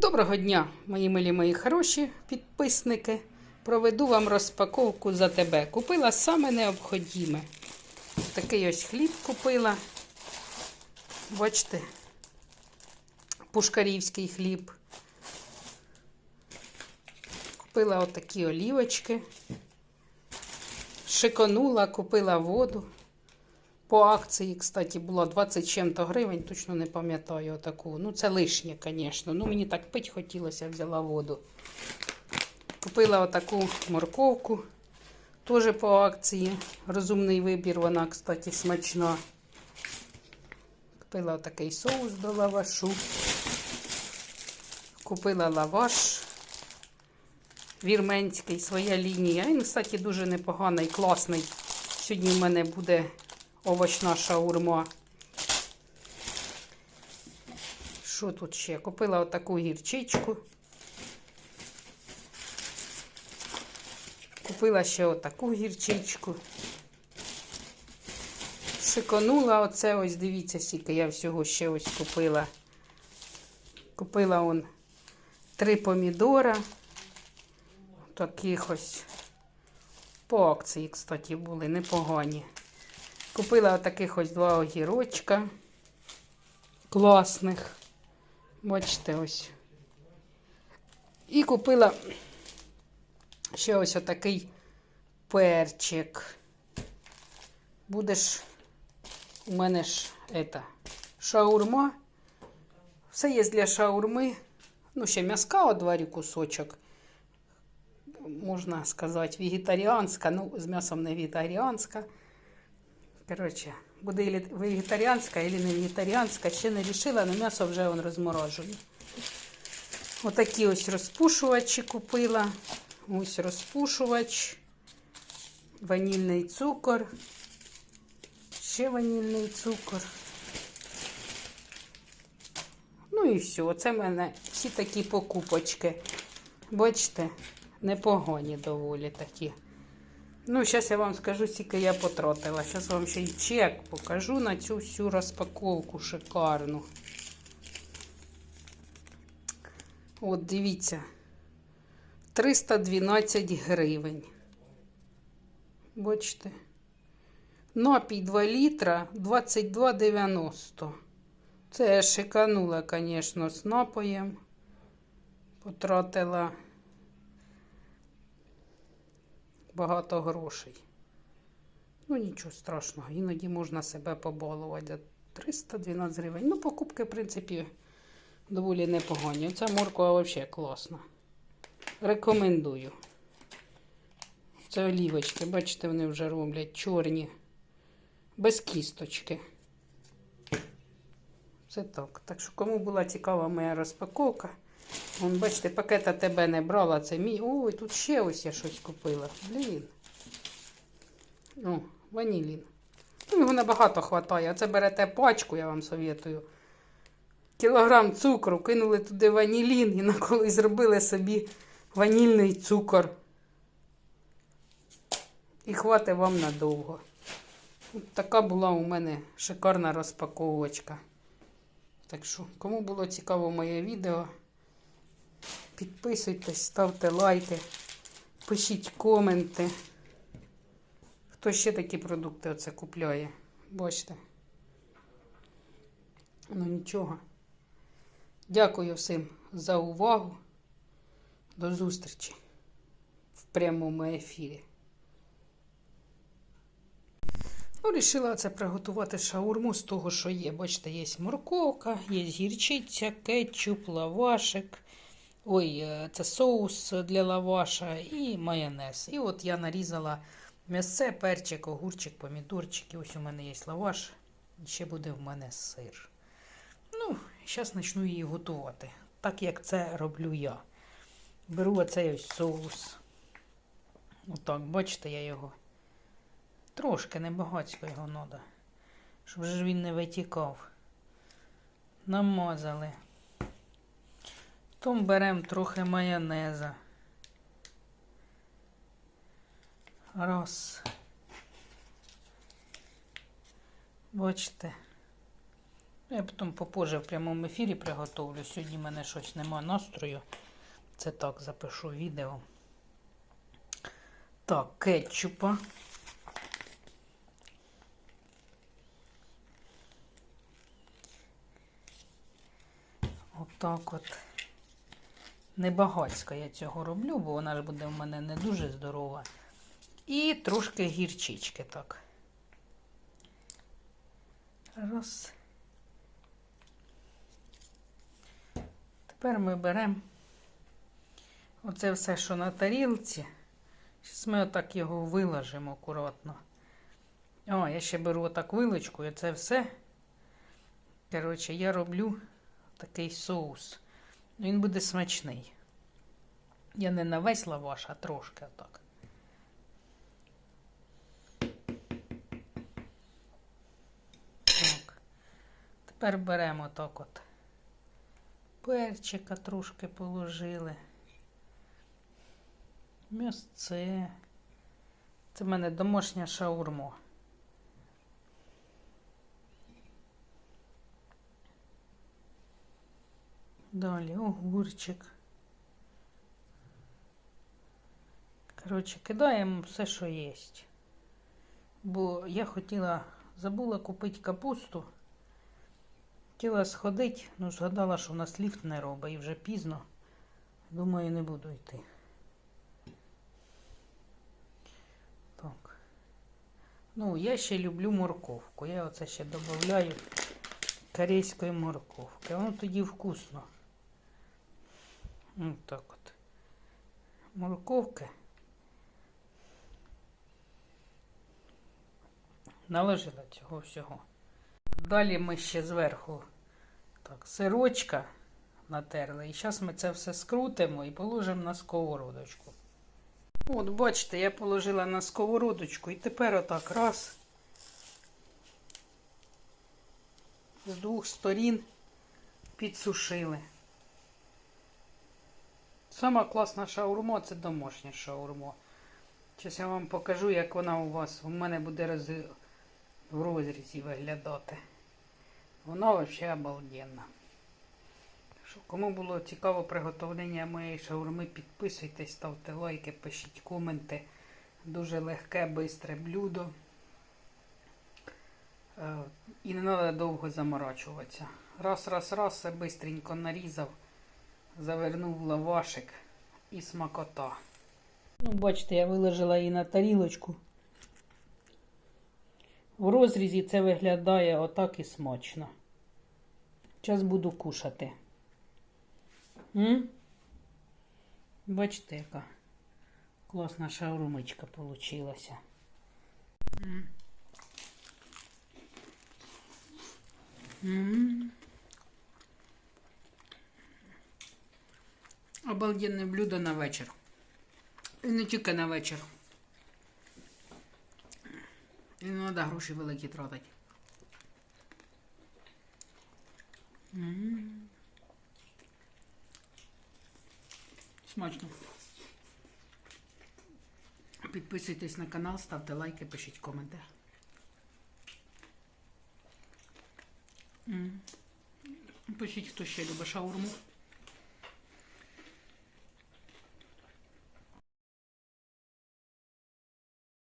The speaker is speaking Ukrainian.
Доброго дня, мої милі мої хороші підписники. Проведу вам розпаковку за тебе. Купила саме необхідне. Такий ось хліб купила. Бачите, пушкарівський хліб. Купила отакі олівочки. Шиконула, купила воду. По акції, кстати, було 20 чим-то гривень, точно не пам'ятаю отаку. Ну, це лишнє, звісно. Ну, мені так пить хотілося, взяла воду. Купила отаку морковку. Теж по акції. Розумний вибір, вона, кстати, смачна. Купила отакий соус до лавашу. Купила лаваш вірменський, своя лінія. Він, кстати, дуже непоганий, класний. Сьогодні в мене буде овочна шаурма. Що тут ще? Купила отаку гірчичку. Купила ще отаку гірчичку. Шиконула оце ось, дивіться, скільки я всього ще ось купила. Купила он три помідора. Таких ось по акції, кстати, були непогані. Купила отаких ось два огірочка. Класних. Бачите, ось. І купила ще ось отакий перчик. Будеш у мене ж ета, шаурма. Все є для шаурми. Ну, ще м'яска одварю кусочок. Можна сказати, вегетаріанська. Ну, з м'ясом не вегетаріанська. Коротше, буде вегетаріанська, або не вегетаріанська. Ще не рішила, але м'ясо вже он розморожує. Отакі ось розпушувачі купила. Ось розпушувач, ванільний цукор, ще ванільний цукор. Ну і все. Оце в мене всі такі покупочки. Бачите, непогані доволі такі. Ну, зараз я вам скажу, скільки я потратила. Зараз вам ще й чек покажу на цю всю розпаковку шикарну. От, дивіться. 312 гривень. Бачите? Напій 2 літра 22,90. Це я шиканула, звісно, з напоєм. Потратила багато грошей. Ну, нічого страшного, іноді можна себе побалувати. 312 гривень. Ну, покупки, в принципі, доволі непогані. Ця морква взагалі класна. Рекомендую. Це олівочки, бачите, вони вже роблять чорні, без кісточки. Це так. Так що, кому була цікава моя розпаковка, Вон, бачите, пакета тебе не брала, це мій. Ой, тут ще ось я щось купила. Блін. О, ванілін. Ну, його набагато хватає. Оце берете пачку, я вам советую. Кілограм цукру, кинули туди ванілін і на коли зробили собі ванільний цукор. І хватить вам надовго. От така була у мене шикарна розпаковочка. Так що, кому було цікаво моє відео, підписуйтесь, ставте лайки, пишіть коменти. Хто ще такі продукти оце купляє? Бачите? Ну нічого. Дякую всім за увагу. До зустрічі в прямому ефірі. Ну, Рішила це приготувати шаурму з того, що є. Бачите, є морковка, є гірчиця, кетчуп, лавашик. Ой, е, це соус для лаваша і майонез. І от я нарізала м'ясце, перчик, огурчик, помідорчик. І ось у мене є лаваш. І ще буде в мене сир. Ну, зараз почну її готувати. Так як це роблю я. Беру оцей ось соус. Отак, бачите, я його. Трошки небагацько його треба. Щоб ж він не витікав. Намазали. Потім беремо трохи майонеза. Раз. Бачите. Я потім попозже в прямому ефірі приготовлю. Сьогодні в мене щось нема настрою. Це так запишу відео. Так, кетчупа. Отак от. Небагацько я цього роблю, бо вона ж буде в мене не дуже здорова. І трошки гірчички так. Раз. Тепер ми беремо оце все, що на тарілці. Зараз ми отак його виложимо акуратно. О, я ще беру отак вилочку, і це все. Коротше, я роблю такий соус. Він буде смачний. Я не на весь лаваш, а трошки отак. Так. Тепер беремо так от. Перчика трошки положили. М'ясце. Це в мене домашня шаурма. Далі огурчик. Коротше, кидаємо все, що є. Бо я хотіла, забула купити капусту. Хотіла сходити, ну згадала, що у нас ліфт не робить і вже пізно. Думаю, не буду йти. Так. Ну, я ще люблю морковку. Я оце ще додаю корейської морковки. Воно тоді вкусно. Ось так от. Морковки. Наложила цього всього. Далі ми ще зверху так, сирочка натерли. І зараз ми це все скрутимо і положимо на сковородочку. От, бачите, я положила на сковородочку і тепер отак раз. З двох сторін підсушили. Сама класна шаурма це домашня шаурма. Зараз я вам покажу, як вона у вас. У мене буде роз... в розрізі виглядати. Вона взагалі обалденна. Кому було цікаво приготовлення моєї шаурми, підписуйтесь, ставте лайки, пишіть коменти. Дуже легке, бистре блюдо. Е, І не треба довго заморачуватися. Раз, раз, раз, все бистренько нарізав, завернув лавашик і смакота. Ну, бачите, я виложила її на тарілочку. В розрізі це виглядає отак і смачно. Зараз буду кушати. М? Бачите, яка класна шаурмичка получилася. М. М. Обалденне блюдо на вечір. І не тільки на вечір. І не треба гроші великі тратити. Смачно. Підписуйтесь на канал, ставте лайки, пишіть коменти. Пишіть, хто ще любить шаурму.